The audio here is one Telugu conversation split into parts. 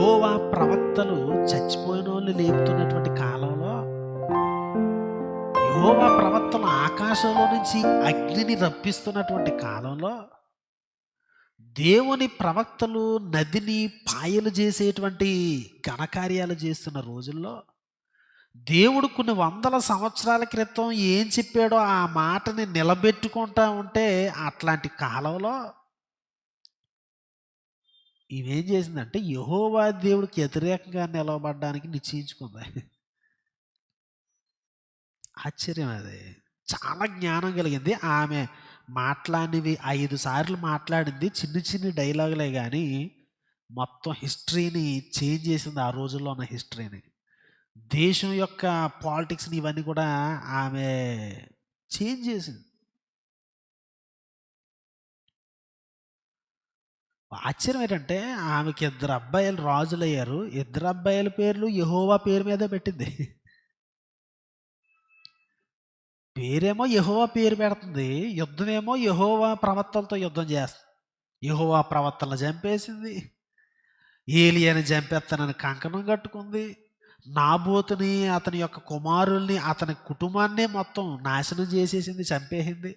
ప్రవక్తలు చచ్చిపోయిన వాళ్ళు లేపుతున్నటువంటి కాలంలో యహోవా ప్రవక్తలు ఆకాశంలో నుంచి అగ్నిని రప్పిస్తున్నటువంటి కాలంలో దేవుని ప్రవక్తలు నదిని పాయలు చేసేటువంటి ఘనకార్యాలు చేస్తున్న రోజుల్లో దేవుడు కొన్ని వందల సంవత్సరాల క్రితం ఏం చెప్పాడో ఆ మాటని నిలబెట్టుకుంటా ఉంటే అట్లాంటి కాలంలో ఇవేం చేసిందంటే యహోవా దేవుడికి వ్యతిరేకంగా నిలవబడడానికి నిశ్చయించుకుంది. ఆశ్చర్యం అది. చాలా జ్ఞానం కలిగింది. ఆమె మాట్లాడినవి ఐదు సార్లు మాట్లాడింది. చిన్న చిన్న డైలాగులే కానీ మొత్తం హిస్టరీని చేంజ్ చేసింది ఆ రోజుల్లో ఉన్న హిస్టరీని. దేశం యొక్క పాలిటిక్స్ని ఇవన్నీ కూడా ఆమె చేంజ్ చేసింది. ఆశ్చర్యం ఏంటంటే ఆమెకి ఇద్దరు అబ్బాయిలు రాజులయ్యారు. ఇద్దరు అబ్బాయిల పేర్లు యహోవా పేరు మీదే పెట్టింది. పేరేమో యహోవా పేరు పెడుతుంది. యుద్ధమేమో యహోవా ప్రవర్తనతో యుద్ధం చేస్తుంది యహోవా ప్రవర్తనలు చంపేసింది. ఏలియని చంపేస్తానని కంకణం కట్టుకుంది. నాబోతుని అతని యొక్క కుమారుల్ని అతని కుటుంబాన్నే మొత్తం నాశనం చేసేసింది చంపేసింది.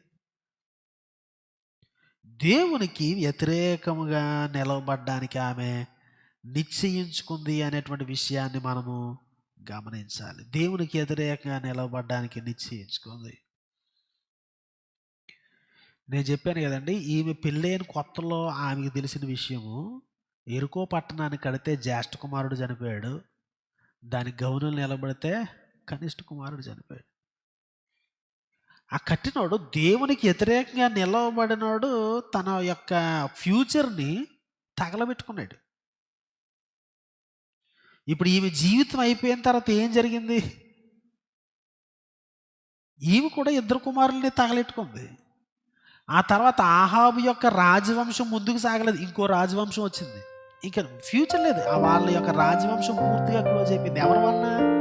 దేవునికి వ్యతిరేకముగా నిలవబడ్డానికి ఆమె నిశ్చయించుకుంది అనేటువంటి విషయాన్ని మనము గమనించాలి. దేవునికి వ్యతిరేకంగా నిలవబడ్డానికి నిశ్చయించుకుంది. నేను చెప్పాను కదండి ఈమె పెళ్ళైన కొత్తలో ఆమెకు తెలిసిన విషయము ఎరుకో పట్టణాన్ని కడితే జ్యేష్ఠ కుమారుడు చనిపోయాడు దాని గౌనులు నిలబడితే కనిష్ట కుమారుడు చనిపోయాడు. ఆ కట్టినోడు దేవునికి వ్యతిరేకంగా నిలవబడినోడు తన యొక్క ఫ్యూచర్ని తగలబెట్టుకున్నాడు. ఇప్పుడు ఈమె జీవితం అయిపోయిన తర్వాత ఏం జరిగింది? ఈమె కూడా ఇద్దరు కుమారుల్ని తగలెట్టుకుంది. ఆ తర్వాత ఆహాబు యొక్క రాజవంశం ముందుకు సాగలేదు. ఇంకో రాజవంశం వచ్చింది. ఇంకా ఫ్యూచర్ లేదు. ఆ వాళ్ళ యొక్క రాజవంశం పూర్తిగా క్లోజ్ అయిపోయింది. ఎవరి వలన